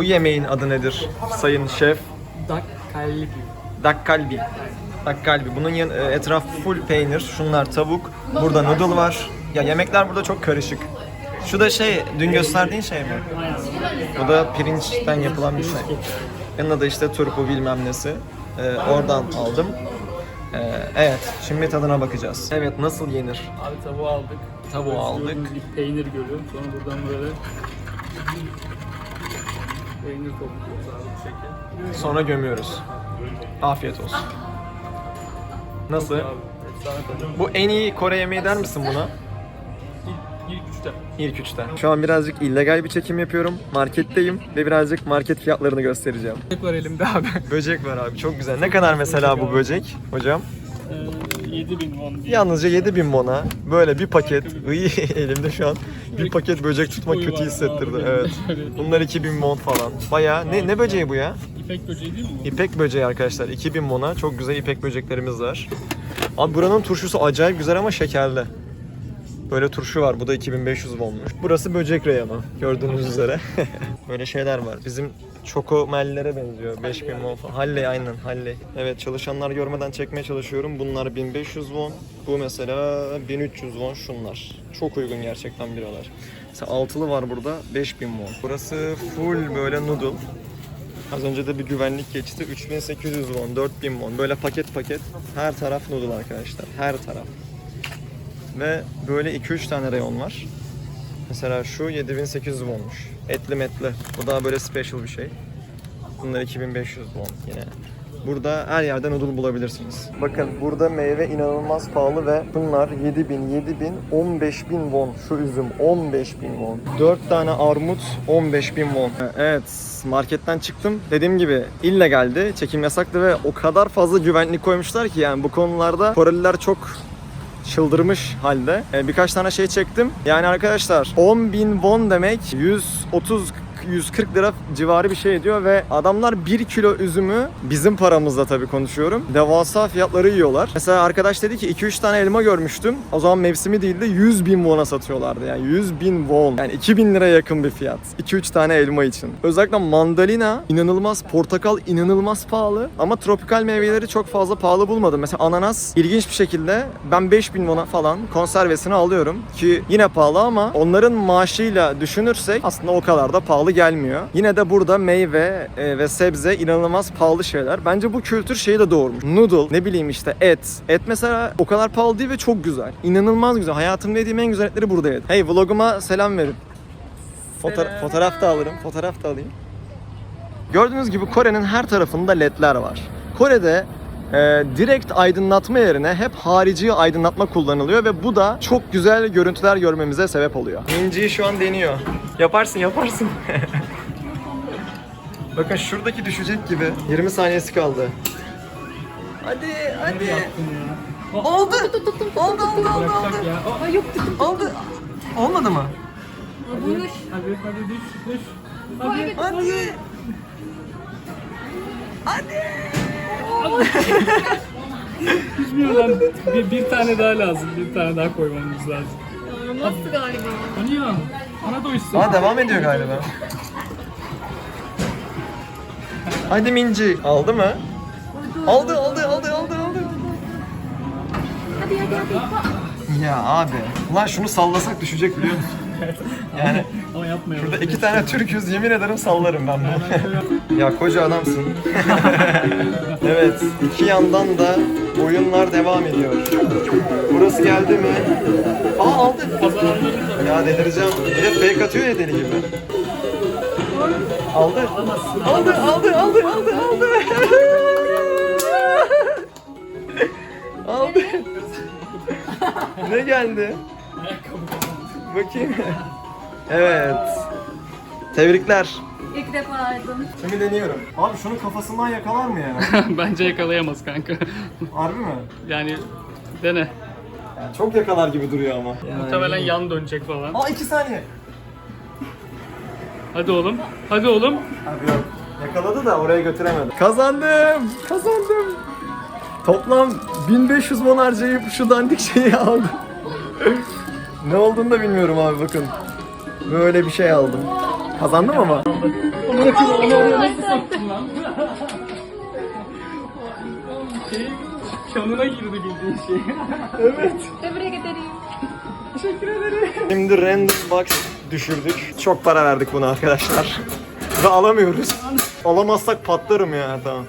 Bu yemeğin adı nedir sayın şef? Dak kalbi. Dakkalbi. Dakkalbi. Bunun yan, e, etrafı full peynir. Şunlar tavuk. Burada noodle var. Ya yemekler burada çok karışık. Şu da şey, dün gösterdiğin şey mi? Bu da pirinçten yapılan bir şey. Yanında da işte turpu bilmem nesi. Ee, oradan aldım. Ee, evet, şimdi tadına bakacağız. Evet, nasıl yenir? Abi tavuğu aldık. Tavuğu aldık. Gibi peynir görüyorum. Sonra buradan böyle peynir topluyoruz abi bu şekilde. Sonra gömüyoruz. Afiyet olsun. Nasıl? Abi efsane tadı. Bu en iyi Kore yemeği der misin buna? İlk, üçte. İlk üçte. Şu an birazcık illegal bir çekim yapıyorum. Marketteyim ve birazcık market fiyatlarını göstereceğim. Tek var elimde abi. Böcek var abi çok güzel. Ne kadar mesela bu böcek hocam? Ee, 7000 won diye. Yalnızca 7000 mona. Böyle bir paket. Iy, elimde şu an bir paket böcek tutmak kötü hissettirdi. Evet. Bunlar 2000 mon falan. Baya ne ne böceği bu ya? İpek böceği değil mi bu? İpek böceği arkadaşlar. 2000 mona. Çok güzel ipek böceklerimiz var. Abi buranın turşusu acayip güzel ama şekerli. Böyle turşu var. Bu da 2500 wonmuş. Burası böcek reyonu. Gördüğünüz üzere. Böyle şeyler var. Bizim çokomellere benziyor. 5000 won falan. Halley aynen Halley. Evet çalışanlar görmeden çekmeye çalışıyorum. Bunlar 1500 won. Bu mesela 1300 won şunlar. Çok uygun gerçekten biralar. Mesela altılı var burada 5000 won. Burası full böyle noodle. Az önce de bir güvenlik geçti. 3800 won, 4000 won. Böyle paket paket. Her taraf noodle arkadaşlar. Her taraf. Ve böyle 2-3 tane reyon var. Mesela şu 7800 wonmuş. Etli metli. Bu daha böyle special bir şey. Bunlar 2500 won yine. Burada her yerde noodle bulabilirsiniz. Bakın burada meyve inanılmaz pahalı ve bunlar 7000, 7000, 15000 won. Şu üzüm 15000 won. 4 tane armut 15000 won. Evet marketten çıktım. Dediğim gibi illegaldi. Çekim yasaktı ve o kadar fazla güvenlik koymuşlar ki yani bu konularda Koreliler çok çıldırmış halde. Ee, birkaç tane şey çektim. Yani arkadaşlar 10.000 won demek 130 140 lira civarı bir şey ediyor ve adamlar 1 kilo üzümü bizim paramızla tabii konuşuyorum. Devasa fiyatları yiyorlar. Mesela arkadaş dedi ki 2-3 tane elma görmüştüm. O zaman mevsimi değildi 100 bin won'a satıyorlardı. Yani 100 bin won. Yani 2000 liraya yakın bir fiyat. 2-3 tane elma için. Özellikle mandalina inanılmaz, portakal inanılmaz pahalı. Ama tropikal meyveleri çok fazla pahalı bulmadım. Mesela ananas ilginç bir şekilde ben 5000 won'a falan konservesini alıyorum. Ki yine pahalı ama onların maaşıyla düşünürsek aslında o kadar da pahalı gelmiyor. Yine de burada meyve e, ve sebze inanılmaz pahalı şeyler. Bence bu kültür şeyi de doğurmuş. Noodle, ne bileyim işte et. Et mesela o kadar pahalı değil ve çok güzel. İnanılmaz güzel. Hayatımda yediğim en güzel etleri burada yedim. Hey vloguma selam verin. Foto- fotoğraf da alırım. Fotoğraf da alayım. Gördüğünüz gibi Kore'nin her tarafında ledler var. Kore'de e, direkt aydınlatma yerine hep harici aydınlatma kullanılıyor ve bu da çok güzel görüntüler görmemize sebep oluyor. İnci'yi şu an deniyor. Yaparsın yaparsın. Bakın şuradaki düşecek gibi. 20 saniyesi kaldı. Hadi hadi. Oldu. Oldu oldu oldu ya. Aa, oldu. Olmadı mı? hadi hadi düş düş. Hadi. Düşmüyor lan. Bir, bir tane daha lazım. Bir tane daha koymamız lazım. Nasıl galiba? Hani ya? Bana doysun. Aa devam ediyor galiba. Hadi Minci. Aldı mı? Aldı aldı aldı aldı aldı. Hadi hadi hadi. Ya abi. Ulan şunu sallasak düşecek biliyor musun? Yani Ama yapmayalım. burada iki tane Türk'üz yemin ederim sallarım ben bunu. ya koca adamsın. evet iki yandan da oyunlar devam ediyor. Burası geldi mi? Aa aldı. Ya delireceğim. Bir de fake atıyor ya deli gibi. Aldı. Aldı, aldı, aldı, aldı, aldı. aldı. ne geldi? Bakayım. Evet. Tebrikler. İlk defa aldım. Şimdi deniyorum. Abi şunun kafasından yakalar mı ya? Bence yakalayamaz kanka. Harbi mi? yani dene. Yani çok yakalar gibi duruyor ama. Muhtemelen yan dönecek falan. Aa iki saniye. Hadi oğlum. Hadi oğlum. Abi yok. Yakaladı da oraya götüremedi. Kazandım. Kazandım. Toplam 1500 won harcayıp şu dandik şeyi aldım. ne olduğunu da bilmiyorum abi bakın. Böyle bir şey aldım. Kazandım ama. Onu oraya nasıl soktun lan? şey, kanına girdi bildiğin şey. Tebrik ederim. Şimdi random box düşürdük. Çok para verdik buna arkadaşlar. Ve alamıyoruz. Alamazsak patlarım ya tamam.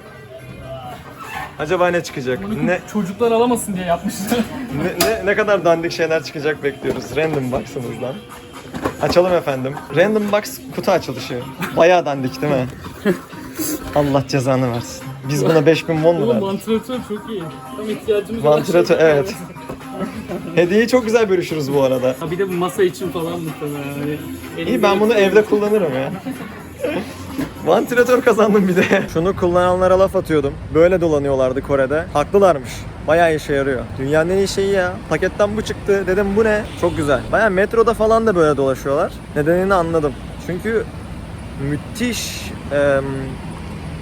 Acaba ne çıkacak? Ne, Çocuklar alamasın diye yapmışlar. ne, ne, ne kadar dandik şeyler çıkacak bekliyoruz random box'ımızdan. Açalım efendim. Random box kutu açılışı. Bayağı dandik değil mi? Allah cezanı versin. Biz buna 5000 won mu Oğlum verdik? vantilatör çok iyi. Tam ihtiyacımız olan Vantilatör şey. evet. Hediyeyi çok güzel bölüşürüz bu arada. Ha bir de bu masa için falan muhtemelen. Yani İyi ben bunu evde kullanırım ya. Vantilatör kazandım bir de. Şunu kullananlara laf atıyordum. Böyle dolanıyorlardı Kore'de. Haklılarmış. Bayağı işe yarıyor. Dünyanın en iyi şeyi ya. Paketten bu çıktı. Dedim bu ne? Çok güzel. Bayağı metroda falan da böyle dolaşıyorlar. Nedenini anladım. Çünkü müthiş em,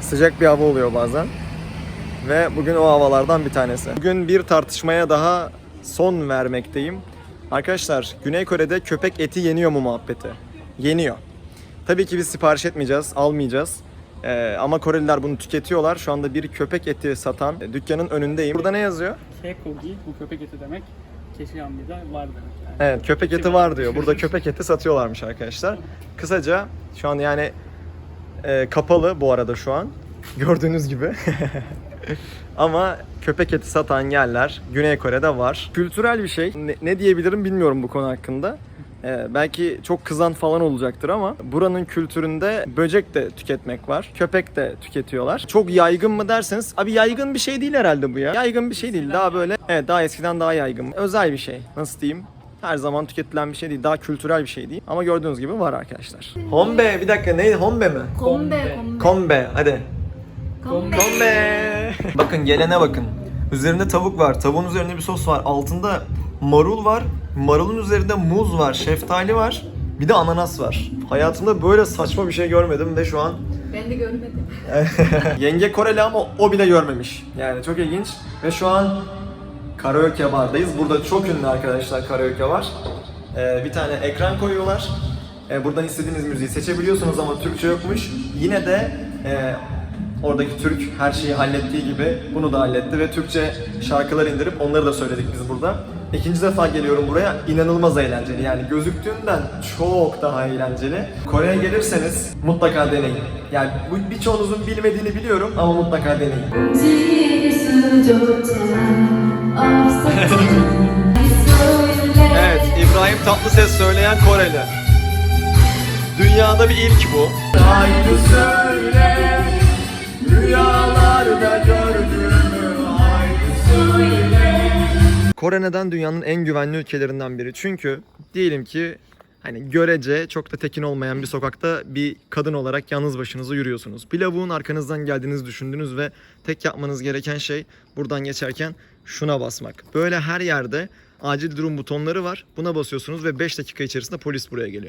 sıcak bir hava oluyor bazen. Ve bugün o havalardan bir tanesi. Bugün bir tartışmaya daha son vermekteyim. Arkadaşlar Güney Kore'de köpek eti yeniyor mu muhabbeti? Yeniyor. Tabii ki biz sipariş etmeyeceğiz, almayacağız. Ee, ama Koreliler bunu tüketiyorlar. Şu anda bir köpek eti satan dükkanın önündeyim. Burada ne yazıyor? Kekogi bu köpek eti demek. Keşiyanlı'da var demek yani. Evet köpek eti var diyor. Burada köpek eti satıyorlarmış arkadaşlar. Kısaca şu an yani e, kapalı bu arada şu an. Gördüğünüz gibi. Ama köpek eti satan yerler Güney Kore'de var. Kültürel bir şey. Ne, ne diyebilirim bilmiyorum bu konu hakkında. Ee, belki çok kızan falan olacaktır ama buranın kültüründe böcek de tüketmek var. Köpek de tüketiyorlar. Çok yaygın mı derseniz abi yaygın bir şey değil herhalde bu ya. Yaygın bir şey değil. Daha böyle evet daha eskiden daha yaygın. Özel bir şey. Nasıl diyeyim? Her zaman tüketilen bir şey değil. Daha kültürel bir şey değil. Ama gördüğünüz gibi var arkadaşlar. Hombe bir dakika neydi? Hombe mi? Kombe, kombe. Kombe hadi. Kombe. Kombe. bakın gelene bakın. Üzerinde tavuk var. Tavuğun üzerinde bir sos var. Altında marul var. Marulun üzerinde muz var. Şeftali var. Bir de ananas var. Hayatımda böyle saçma bir şey görmedim ve şu an Ben de görmedim. yenge Koreli ama o bile görmemiş. Yani çok ilginç. Ve şu an karaoke bardayız. Burada çok ünlü arkadaşlar karaoke var. Ee, bir tane ekran koyuyorlar. Ee, buradan istediğiniz müziği seçebiliyorsunuz ama Türkçe yokmuş. Yine de e, oradaki Türk her şeyi hallettiği gibi bunu da halletti ve Türkçe şarkılar indirip onları da söyledik biz burada. İkinci defa geliyorum buraya. İnanılmaz eğlenceli. Yani gözüktüğünden çok daha eğlenceli. Kore'ye gelirseniz mutlaka deneyin. Yani bu birçoğunuzun bilmediğini biliyorum ama mutlaka deneyin. evet, İbrahim Tatlıses söyleyen Koreli. Dünyada bir ilk bu. Aynı söyle, rüyalarda gördüm. Kore neden dünyanın en güvenli ülkelerinden biri? Çünkü diyelim ki hani görece çok da tekin olmayan bir sokakta bir kadın olarak yalnız başınıza yürüyorsunuz. Bir arkanızdan geldiğinizi düşündünüz ve tek yapmanız gereken şey buradan geçerken şuna basmak. Böyle her yerde acil durum butonları var. Buna basıyorsunuz ve 5 dakika içerisinde polis buraya geliyor.